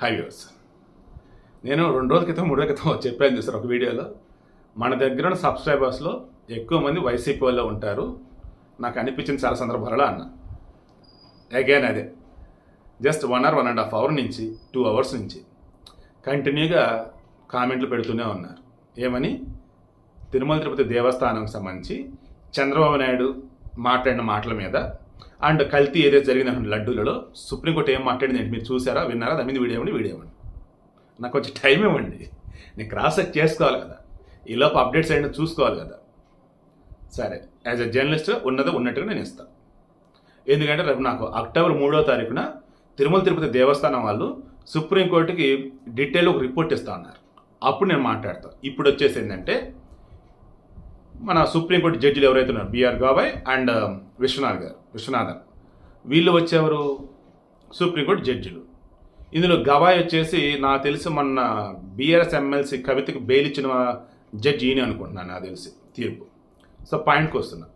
High views నేను రెండు రోజుల క్రితం మూడు రోజుల క్రితం చెప్పాను సార్ ఒక వీడియోలో? మన దగ్గర ఉన్న సబ్స్క్రైబర్స్లో ఎక్కువ మంది వైసీపీ వాళ్ళు ఉంటారు. నాకు అనిపించిన చాలా సందర్భాలలో అన్న. అగైన్ అదే. Just one hour one and half hour నుంచి టూ అవర్స్ నుంచి కంటిన్యూగా కామెంట్లు పెడుతూనే ఉన్నారు. ఏమని? తిరుమల తిరుపతి దేవస్థానంకి సంబంధించి చంద్రబాబు నాయుడు మాట్లాడిన మాటల మీద అండ్ కల్తీ ఏదైతే జరిగిన లడ్డూలలో సుప్రీంకోర్టు ఏం మాట్లాడింది మీరు చూసారా విన్నారా? దాని మీద వీడియో ఇవ్వండి వీడియో ఇవ్వండి. నాకు కొంచెం టైం ఇవ్వండి. నేను క్రాస్ చెక్ చేసుకోవాలి కదా. ఈలోపు అప్డేట్స్ అయినా చూసుకోవాలి కదా. సరే యాజ్ ఎ జర్నలిస్ట్ ఉన్నదో ఉన్నట్టుగా నేను ఇస్తాను ఎందుకంటే రేపు నాకు అక్టోబర్ మూడో తారీఖున తిరుమల తిరుపతి దేవస్థానం వాళ్ళు సుప్రీంకోర్టుకి డీటెయిల్ ఒక రిపోర్ట్ ఇస్తా ఉన్నారు అప్పుడు నేను మాట్లాడతాను ఇప్పుడు వచ్చేసి ఏంటంటే మన సుప్రీంకోర్టు జడ్జిలు ఎవరైతే ఉన్నారు B R Gavai and um, Vishwanath గారు విశ్వనాథన్. వీళ్ళు వచ్చేవారు సుప్రీంకోర్టు జడ్జిలు. ఇందులో గవాయ్ వచ్చేసి నాకు తెలిసి మొన్న బీఆర్ఎస్ ఎమ్మెల్సీ కవితకు బెయిల్ ఇచ్చిన జడ్జి ఈయన అనుకుంటున్నాను నాకు తెలిసి తీర్పు. సో పాయింట్కి వస్తున్నా.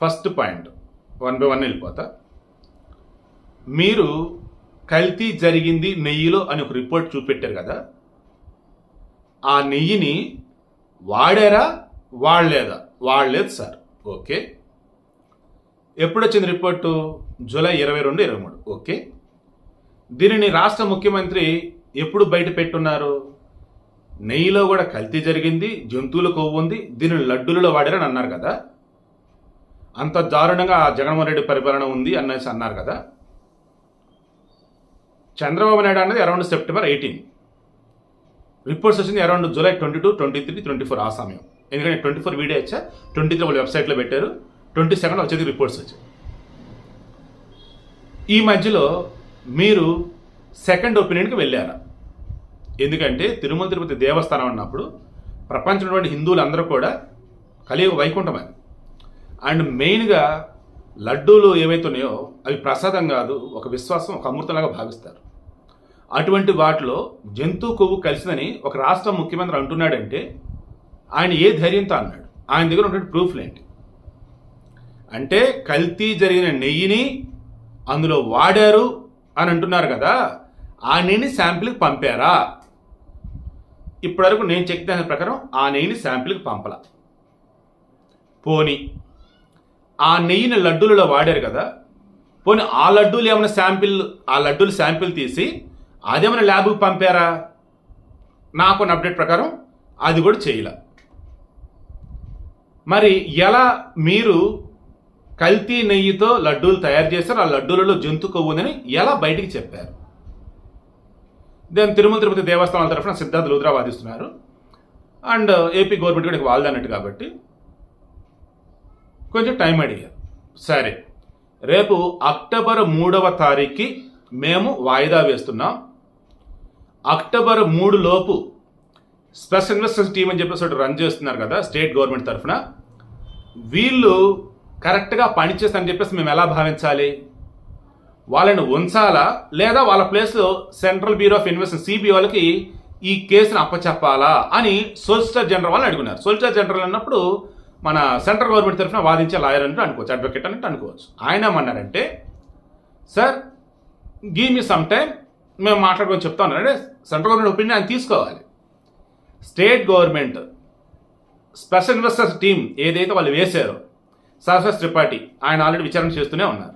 First point one by one వెళ్ళిపోతా. మీరు కల్తీ జరిగింది నెయ్యిలో అని ఒక రిపోర్ట్ చూపెట్టారు కదా ఆ నెయ్యిని వాడారా వాడలేదా వాడలేదు సార్. ఓకే. ఎప్పుడు వచ్చింది రిపోర్టు? జూలై ఇరవై రెండు ఇరవై మూడు. ఓకే. దీనిని రాష్ట్ర ముఖ్యమంత్రి ఎప్పుడు బయట పెట్టున్నారు? నెయ్యిలో కూడా కల్తీ జరిగింది జంతువుల కొవ్వు ఉంది దీనిని లడ్డూలలో వాడారని అన్నారు కదా. అంత దారుణంగా ఆ జగన్మోహన్ రెడ్డి పరిపాలన ఉంది అనేసి అన్నారు కదా. చంద్రబాబు నాయుడు అనేది అరౌండ్ సెప్టెంబర్ ఎయిటీన్. రిపోర్ట్స్ వచ్చింది around July twenty two twenty three twenty four ఆ సమయం. ఎందుకంటే ట్వంటీ ఫోర్ వీడియో వచ్చా ట్వంటీ త్రీ వాళ్ళు వెబ్సైట్లో పెట్టారు. ట్వంటీ సెకండ్ వచ్చేది రిపోర్ట్స్ వచ్చాయి. ఈ మధ్యలో మీరు సెకండ్ ఒపీనియన్కి వెళ్ళారా? ఎందుకంటే తిరుమల తిరుపతి దేవస్థానం అన్నప్పుడు ప్రపంచంలో హిందువులు అందరూ కూడా కలియుగ వైకుంఠం అది. అండ్ మెయిన్గా లడ్డూలు ఏవైతే ఉన్నాయో అవి ప్రసాదం కాదు ఒక విశ్వాసం ఒక అమృతంలాగా భావిస్తారు. అటువంటి వాటిలో జంతు కొవ్వు కలిసిందని ఒక రాష్ట్ర ముఖ్యమంత్రి అంటున్నాడంటే ఆయన ఏ ధైర్యంతో అన్నాడు? ఆయన దగ్గర ఉన్నటువంటి ప్రూఫ్లు ఏంటి? అంటే కల్తీ జరిగిన నెయ్యిని అందులో వాడారు అని అంటున్నారు కదా ఆ నెయ్యిని శాంపిల్కి పంపారా? ఇప్పటివరకు నేను చెక్ చేసిన ప్రకారం ఆ నెయ్యిని శాంపిల్కి పంపల. పోని ఆ నెయ్యిని లడ్డూలలో వాడారు కదా పోనీ ఆ లడ్డూలు ఏమైనా శాంపిల్ ఆ లడ్డూలు శాంపిల్ తీసి అదేమైనా ల్యాబ్కి పంపారా? నాకు అప్డేట్ ప్రకారం అది కూడా చేయలే. మరి ఎలా మీరు కల్తీ నెయ్యితో లడ్డూలు తయారు చేశారు ఆ లడ్డూలలో జంతు కొవ్వు ఉందని ఎలా బయటికి చెప్పారు? దెన్ తిరుమల తిరుపతి దేవస్థానాల తరఫున సిద్ధార్థ లుద్రా వాదిస్తున్నారు. అండ్ ఏపీ గవర్నమెంట్ కూడా వాళ్ళదన్నట్టు కాబట్టి కొంచెం టైం అడిగారు. సరే రేపు అక్టోబర్ మూడవ తారీఖుకి మేము వాయిదా వేస్తున్నాం. అక్టోబర్ మూడు లోపు స్పెషల్ ఇన్వెస్టర్స్ టీం అని చెప్పేసి ఒకటి రన్ చేస్తున్నారు కదా స్టేట్ గవర్నమెంట్ తరఫున. వీళ్ళు కరెక్ట్గా పనిచేస్తారని చెప్పేసి మేము ఎలా భావించాలి? వాళ్ళని ఉంచాలా? లేదా వాళ్ళ ప్లేస్లో సెంట్రల్ బ్యూరో ఆఫ్ ఇన్వెస్టిగేషన్ సిబిఓలకి వాళ్ళకి ఈ కేసును అప్పచెప్పాలా అని సోలిసిటర్ జనరల్ వాళ్ళని అడుగున్నారు. సోలిసిటర్ జనరల్ అన్నప్పుడు మన సెంట్రల్ గవర్నమెంట్ తరఫున వాదించే లాయర్ అంటే అనుకోవచ్చు అడ్వకేట్ అన్నట్టు అనుకోవచ్చు. ఆయన ఏమన్నారంటే sir give me some time మేము మాట్లాడుకొని చెప్తా ఉన్నాం అంటే సెంట్రల్ గవర్నమెంట్ ఒపీనియన్ ఆయన తీసుకోవాలి. State government special investors team ఏదైతే వాళ్ళు వేశారో సరస్వస్ త్రిపాఠి ఆయన ఆల్రెడీ విచారణ చేస్తూనే ఉన్నారు.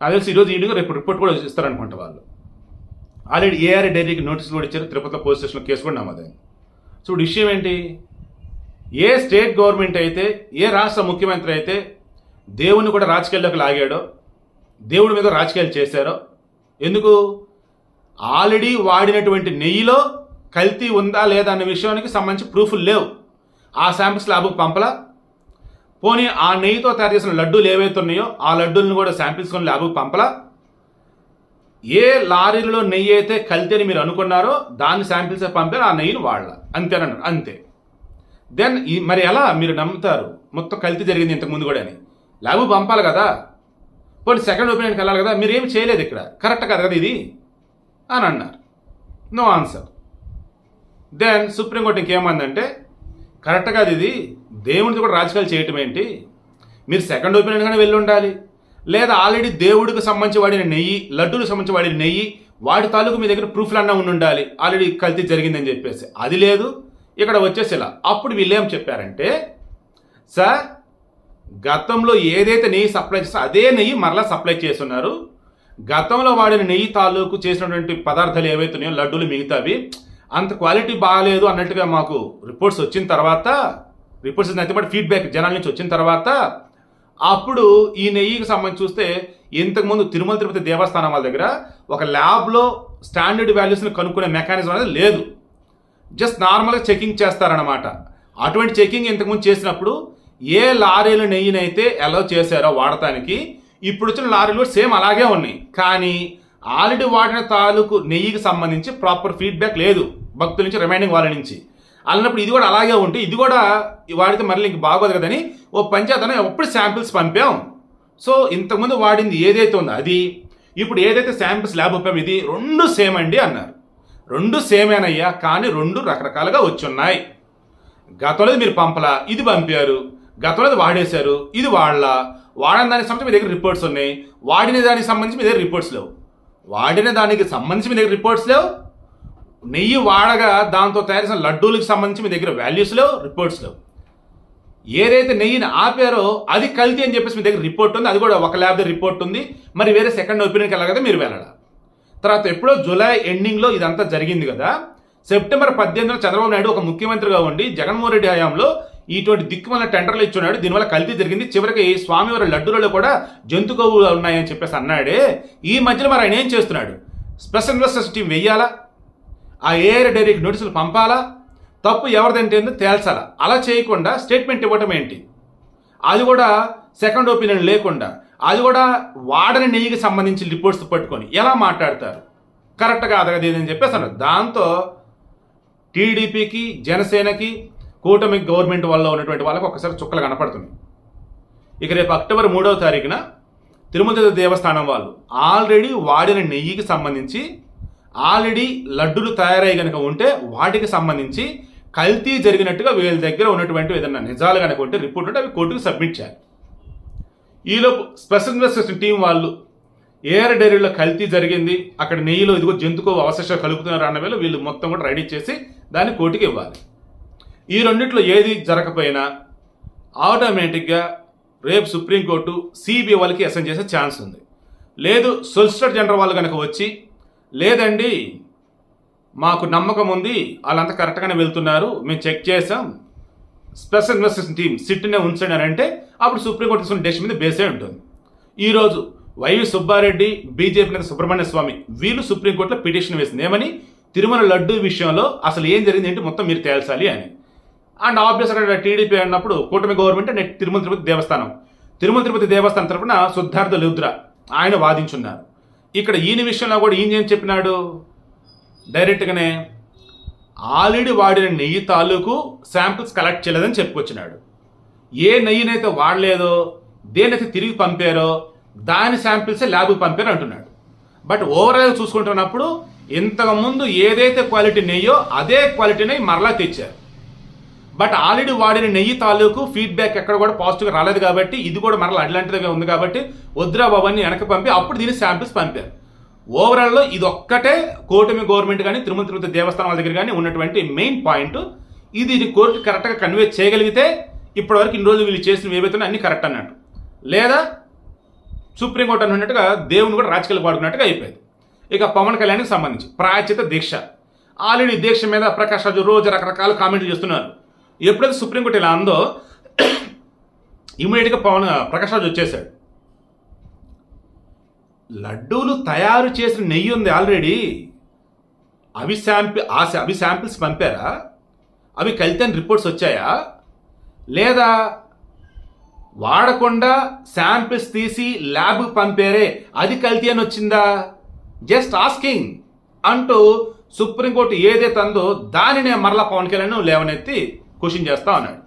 నాకు తెలిసి ఈరోజు ఈవినింగ్ రేపు రిపోర్ట్ కూడా ఇస్తారనుకుంటా వాళ్ళు. ఆల్రెడీ ఏఆర్ డైరీకి నోటీస్ కూడా ఇచ్చారు తిరుపతిలో పోలీస్ స్టేషన్లో కేసు కూడా నమోదైంది. సో విషయం ఏంటి? ఏ స్టేట్ గవర్నమెంట్ అయితే ఏ రాష్ట్ర ముఖ్యమంత్రి అయితే దేవుణ్ణి కూడా రాజకీయాల్లోకి లాగాడో దేవుడి మీద రాజకీయాలు చేశారో ఎందుకు? ఆల్రెడీ వాడినటువంటి నెయ్యిలో కల్తీ ఉందా లేదా అనే విషయానికి సంబంధించి ప్రూఫ్లు లేవు. ఆ శాంపిల్స్ ల్యాబ్కి పంపలా. పోనీ ఆ నెయ్యితో తయారు చేసిన లడ్డూలు ఏవైతే ఉన్నాయో ఆ లడ్డూలను కూడా శాంపిల్స్ కొని ల్యాబ్కి పంపలా. ఏ లారీలలో నెయ్యి అయితే కల్తీ అని మీరు అనుకున్నారో దాన్ని శాంపిల్స్ పంపారు ఆ నెయ్యిని వాడాల. అంతేనన్నారు అంతే. దెన్ ఈ మరి ఎలా మీరు నమ్ముతారు? మొత్తం కల్తీ జరిగింది ఇంతకు ముందు కూడా అని. ల్యాబ్ పంపాలి కదా. పోనీ సెకండ్ ఒపీనియన్కి వెళ్ళాలి కదా. మీరు ఏమి చేయలేదు ఇక్కడ. కరెక్ట్ కదా కదా ఇది? అని అన్నారు. No answer. Then supreme court ఇంకేమందంటే correct కాదు ఇది దేవునిది కూడా రాజకీయాలు చేయటం ఏంటి? మీరు సెకండ్ ఒపీనియన్గానే వెళ్ళి ఉండాలి. లేదా ఆల్రెడీ దేవుడికి సంబంధించి వాడిన నెయ్యి లడ్డూలకు సంబంధించి వాడిన నెయ్యి వాడి తాలూకు మీ దగ్గర ప్రూఫ్లు అన్నా ఉండి ఉండాలి ఆల్రెడీ కల్తీ జరిగిందని చెప్పేసి. అది లేదు. ఇక్కడ వచ్చేసి ఇలా అప్పుడు వీళ్ళు ఏం చెప్పారంటే సార్ గతంలో ఏదైతే నెయ్యి సప్లై చేస్తే అదే నెయ్యి మరలా సప్లై చేస్తున్నారు. గతంలో వాడిన నెయ్యి తాలూకు చేసినటువంటి పదార్థాలు ఏవైతే ఉన్నాయో లడ్డూలు మిగతావి అంత క్వాలిటీ బాగాలేదు అన్నట్టుగా మాకు రిపోర్ట్స్ వచ్చిన తర్వాత రిపోర్ట్స్ నచ్చినప్పుడు ఫీడ్బ్యాక్ జనాల నుంచి వచ్చిన తర్వాత అప్పుడు ఈ నెయ్యికి సంబంధించి చూస్తే ఇంతకుముందు తిరుమల తిరుపతి దేవస్థానం వాళ్ళ దగ్గర ఒక ల్యాబ్లో స్టాండర్డ్ వాల్యూస్ని కనుక్కునే మెకానిజం అనేది లేదు. జస్ట్ నార్మల్గా చెకింగ్ చేస్తారనమాట అటువంటి చెకింగ్ ఇంతకుముందు చేసినప్పుడు ఏ లారీల నెయ్యినైతే ఎలా చేశారో వాడటానికి ఇప్పుడు వచ్చిన లారీలు కూడా సేమ్ అలాగే ఉన్నాయి. కానీ ఆల్రెడీ వాడిన తాలూకు నెయ్యికి సంబంధించి ప్రాపర్ ఫీడ్బ్యాక్ లేదు. భక్తుల నుంచి రిమైండింగ్ వాళ్ళ నుంచి. అన్నప్పుడు ఇది కూడా అలాగే ఉంటే ఇది కూడా వాడితే మళ్ళీ ఇంక బాగోదు కదని ఓ పంచాయతీ ఎప్పుడు శాంపిల్స్ పంపాం. సో ఇంతకుముందు వాడింది ఏదైతే ఉందో అది ఇప్పుడు ఏదైతే శాంపిల్స్ ల్యాబ్ పంపాం ఇది రెండు సేమ్ అండి అన్నారు. రెండు సేమేనయ్యా కానీ రెండు రకరకాలుగా వచ్చున్నాయి. గతంలో మీరు పంపలా ఇది పంపారు. గతంలో వాడేశారు ఇది వాడలా. వాడిన దానికి సంబంధించి మీ దగ్గర రిపోర్ట్స్ ఉన్నాయి. వాడిన దానికి సంబంధించి మీ దగ్గర రిపోర్ట్స్ లేవు. వాడిన దానికి సంబంధించి మీ దగ్గర రిపోర్ట్స్ లేవు. నెయ్యి వాడగా దాంతో తయారు చేసిన లడ్డూలకు సంబంధించి మీ దగ్గర వాల్యూస్ లేవు రిపోర్ట్స్ లేవు. ఏదైతే నెయ్యిని ఆపారో అది కల్తీ అని చెప్పేసి మీ దగ్గర రిపోర్ట్ ఉంది అది కూడా ఒక ల్యాబ్ దగ్గర రిపోర్ట్ ఉంది. మరి వేరే సెకండ్ ఒపీనియన్కి వెళ్ళగదా మీరు వెళ్ళడం తర్వాత ఎప్పుడో జూలై ఎండింగ్లో ఇదంతా జరిగింది కదా. సెప్టెంబర్ పద్దెనిమిదిలో చంద్రబాబు నాయుడు ఒక ముఖ్యమంత్రిగా ఉండి జగన్మోహన్ రెడ్డి హయాంలో ఇటువంటి దిక్కుమల టెండర్లు ఇచ్చున్నాడు. దీనివల్ల కల్తీ జరిగింది. చివరికి స్వామివారి లడ్డూలలో కూడా జంతు కొవ్వులు ఉన్నాయని చెప్పేసి అన్నాడే. ఈ మధ్యలో మరి ఆయన ఏం చేస్తున్నాడు? స్పెషల్ ఇన్వెస్టర్స్ టీం వెయ్యాలా? ఆ ఏఆర్ డైరీకి నోటీసులు పంపాలా? తప్పు ఎవరిదంటే ఏందో తేల్చాలా? అలా చేయకుండా స్టేట్మెంట్ ఇవ్వటం ఏంటి? అది కూడా సెకండ్ ఒపీనియన్ లేకుండా అది కూడా వాడని నెయ్యికి సంబంధించి రిపోర్ట్స్ పట్టుకొని ఎలా మాట్లాడతారు? కరెక్ట్గా అదగది అని చెప్పేసి అన్నారు. దాంతో టీడీపీకి జనసేనకి కూటమి గవర్నమెంట్ వల్ల ఉన్నటువంటి వాళ్ళకి ఒకసారి చుక్కలు కనపడుతుంది ఇక రేపు అక్టోబర్ మూడవ తారీఖున తిరుమల దేవస్థానం వాళ్ళు ఆల్రెడీ వాడిన నెయ్యికి సంబంధించి ఆల్రెడీ లడ్డులు తయారై కనుక ఉంటే వాటికి సంబంధించి కల్తీ జరిగినట్టుగా వీళ్ళ దగ్గర ఉన్నటువంటి ఏదైనా నిజాలు కనుక ఉంటే రిపోర్ట్ ఉంటే అవి కోర్టుకు సబ్మిట్ చేయాలి. ఈలోపు స్పెషల్ ఇన్వెస్టిగేషన్ టీం వాళ్ళు ఏఆర్ డైరీలో కల్తీ జరిగింది అక్కడ నెయ్యిలో ఇదిగో జంతుకో అవశేషాలు కలుపుతున్నారు అన్న వేళ వీళ్ళు మొత్తం కూడా రెడీ చేసి దాన్ని కోర్టుకి ఇవ్వాలి. ఈ రెండిట్లో ఏది జరగకపోయినా ఆటోమేటిక్గా రేపు సుప్రీంకోర్టు సిబిఐ వాళ్ళకి అసైన్ చేసే ఛాన్స్ ఉంది. లేదు సొలిసిటర్ జనరల్ వాళ్ళు కనుక వచ్చి లేదండి. మాకు నమ్మకం ఉంది. వాళ్ళంతా కరెక్ట్గానే వెళ్తున్నారు. మేము చెక్ చేసాం. స్పెషల్ ఇన్వెస్టిగేషన్ టీం సిట్నే ఉంచండి అని అంటే అప్పుడు సుప్రీంకోర్టు తీసుకున్న డెసిషన్ మీద బేసే ఉంటుంది. ఈరోజు వైవి సుబ్బారెడ్డి బీజేపీ నేత సుబ్రహ్మణ్య స్వామి వీళ్ళు సుప్రీంకోర్టులో పిటిషన్ వేసింది ఏమని తిరుమల లడ్డు విషయంలో అసలు ఏం జరిగింది ఏంటి మొత్తం మీరు తేల్చాలి అని. అండ్ ఆబ్వియస్ అక్కడ టీడీపీ అన్నప్పుడు కూటమి గవర్నమెంట్ నెట్ తిరుమల తిరుపతి దేవస్థానం. తిరుమల తిరుపతి దేవస్థానం తరపున సిద్ధార్థ లుద్ర ఆయన వాదించున్నారు. ఇక్కడ ఈయన విషయంలో కూడా ఈయన ఏం చెప్పినాడు? డైరెక్ట్గానే ఆల్రెడీ వాడిన నెయ్యి తాలూకు శాంపిల్స్ కలెక్ట్ చేయలేదని చెప్పుకొచ్చినాడు. ఏ నెయ్యినైతే వాడలేదో దేనైతే తిరిగి పంపారో దాని శాంపిల్సే ల్యాబ్కి పంపారు అంటున్నాడు. బట్ ఓవరాల్ చూసుకుంటున్నప్పుడు ఇంతకుముందు ఏదైతే క్వాలిటీ నెయ్యో అదే క్వాలిటీ నెయ్యి మరలా తెచ్చారు. బట్ ఆల్రెడీ వాడిన నెయ్యి తాలూకు ఫీడ్బ్యాక్ ఎక్కడ కూడా పాజిటివ్గా రాలేదు కాబట్టి ఇది కూడా మరలా అట్లాంటిదిగా ఉంది కాబట్టి వద్దురా బాబు వెనక పంపి అప్పుడు దీని శాంపిల్స్ పంపారు. ఓవరాల్లో ఇది ఒక్కటే కూటమి గవర్నమెంట్ కానీ తిరుమల తిరుపతి దేవస్థానం దగ్గర కానీ ఉన్నటువంటి మెయిన్ పాయింట్ ఇది ఇది కోర్టు కరెక్ట్గా కన్వే చేయగలిగితే ఇప్పటివరకు ఇన్ని రోజులు వీళ్ళు చేసిన ఏవైతే అన్ని కరెక్ట్ అన్నట్టు. లేదా సుప్రీంకోర్టు అన్నట్టుగా దేవుని కూడా రాజకీయాలు వాడుకున్నట్టుగా అయిపోయింది. ఇక పవన్ కళ్యాణ్కి సంబంధించి ప్రాయచిత దీక్ష. ఆల్రెడీ దీక్ష మీద ప్రకాష్ రాజు రోజు రకరకాల కామెంట్లు చేస్తున్నారు. ఎప్పుడైతే సుప్రీంకోర్టు ఇలా అందో ఇమీడియట్గా పవన్ ప్రకాష్ రాజు వచ్చేసాడు లడ్డూలు తయారు చేసిన నెయ్యి ఉంది ఆల్రెడీ. అవి శాంపిల్ ఆ అవి శాంపిల్స్ పంపారా? అవి కల్తీ రిపోర్ట్స్ వచ్చాయా? లేదా వాడకుండా శాంపిల్స్ తీసి ల్యాబ్ పంపారే అది కల్తీ అని వచ్చిందా? జస్ట్ ఆస్కింగ్ అంటూ సుప్రీంకోర్టు ఏదైతే అందో దానినే మరలా పవన్ కళ్యాణ్ లేవనెత్తి క్వశ్చన్ చేస్తా ఉన్నాడు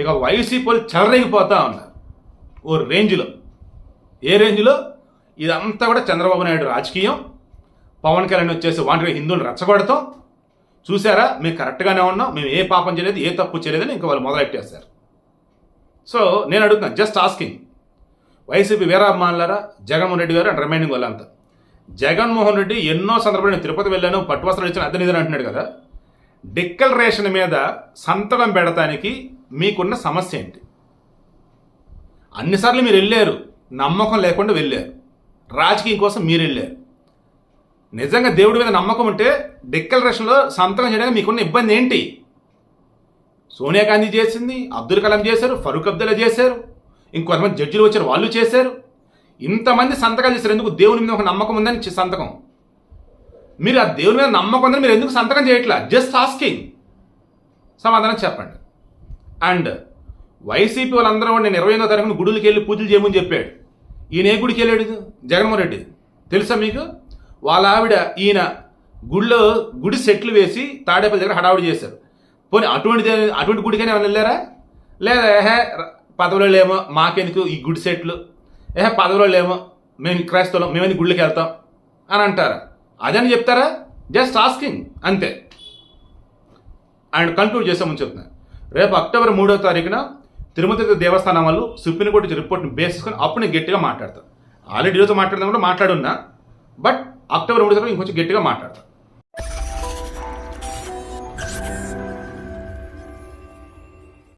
ఇక వైసీపీలు చెలరేగిపోతా ఉన్నారు ఓ రేంజ్లో. ఏ రేంజ్లో? ఇదంతా కూడా చంద్రబాబు నాయుడు రాజకీయం. పవన్ కళ్యాణ్ వచ్చేసి వాటిని హిందువులు రెచ్చగొడతాం. చూసారా? మేము కరెక్ట్గానే ఉన్నాం. మేము ఏ పాపం చేయలేదు ఏ తప్పు చేయలేదని ఇంకా వాళ్ళు మొదలెట్టేశారు. సో నేను అడుగుతున్నాను జస్ట్ ఆస్కింగ్ వైసీపీ వీరాభిమానులారా జగన్మోహన్ రెడ్డి గారు అండ్ రిమైనింగ్ వాళ్ళంతా. జగన్మోహన్ రెడ్డి ఎన్నో సందర్భాలు నేను తిరుపతి వెళ్ళాను పట్టువస్త్రాలు ఇచ్చిన అద్దె నిధులు అంటున్నాడు కదా. డిక్లరేషన్ మీద సంతకం పెడతానికి మీకున్న సమస్య ఏంటి? అన్నిసార్లు మీరు వెళ్ళారు నమ్మకం లేకుండా వెళ్ళారు. రాజకీయం కోసం మీరు వెళ్ళారు. నిజంగా దేవుడి మీద నమ్మకం ఉంటే డిక్లరేషన్లో సంతకం చేయడానికి మీకున్న ఇబ్బంది ఏంటి? సోనియా గాంధీ చేసింది అబ్దుల్ కలాం చేశారు ఫరూక్ అబ్దుల్లా చేశారు ఇంకొంతమంది జడ్జిలు వచ్చారు వాళ్ళు చేశారు. ఇంతమంది సంతకాలు చేశారు ఎందుకు దేవుని మీద ఒక నమ్మకం ఉందని సంతకం? మీరు ఆ దేవుని మీద నమ్మకం ఉందని మీరు ఎందుకు సంతకం చేయట్లా? జస్ట్ ఆస్కింగ్ సమాధానం చెప్పండి. అండ్ వైసీపీ వాళ్ళందరూ నేను ఇరవై ఎనిమిదో తారీఖున గుడులకి వెళ్ళి పూజలు చేయమని చెప్పాడు. ఈయన ఏ గుడికి వెళ్ళాడు? జగన్మోహన్ రెడ్డి. తెలుసా మీకు? వాళ్ళ ఆవిడ ఈయన గుడిలో గుడి సెట్లు వేసి తాడేపల్లి దగ్గర హడావుడి చేశారు. పోనీ అటువంటి అటువంటి గుడికైనా ఏమైనా వెళ్ళారా? లేదా ఏహే పదవులు లేమో మాకెందుకు ఈ గుడి సెట్లు? ఏహే పదవిలో లేమో మేము క్రైస్తవులం మేమని గుళ్ళకి వెళ్తాం? అని అంటారా? అదని చెప్తారా? జస్ట్ ఆస్కింగ్ అంతే. అండ్ కంక్లూడ్ చేసామని చెప్తున్నా. రేపు అక్టోబర్ మూడో తారీఖున తిరుమతి దేవస్థానం వాళ్ళు సుప్రీంకోర్టు రిపోర్ట్ని బేస్ చేసుకొని అప్పుడు నేను గట్టిగా మాట్లాడతాను ఆల్రెడీ ఈరోజు మాట్లాడదాం కూడా మాట్లాడున్నా బట్ అక్టోబర్ మూడో తారీఖు ఇంకొంచెం గట్టిగా మాట్లాడతాను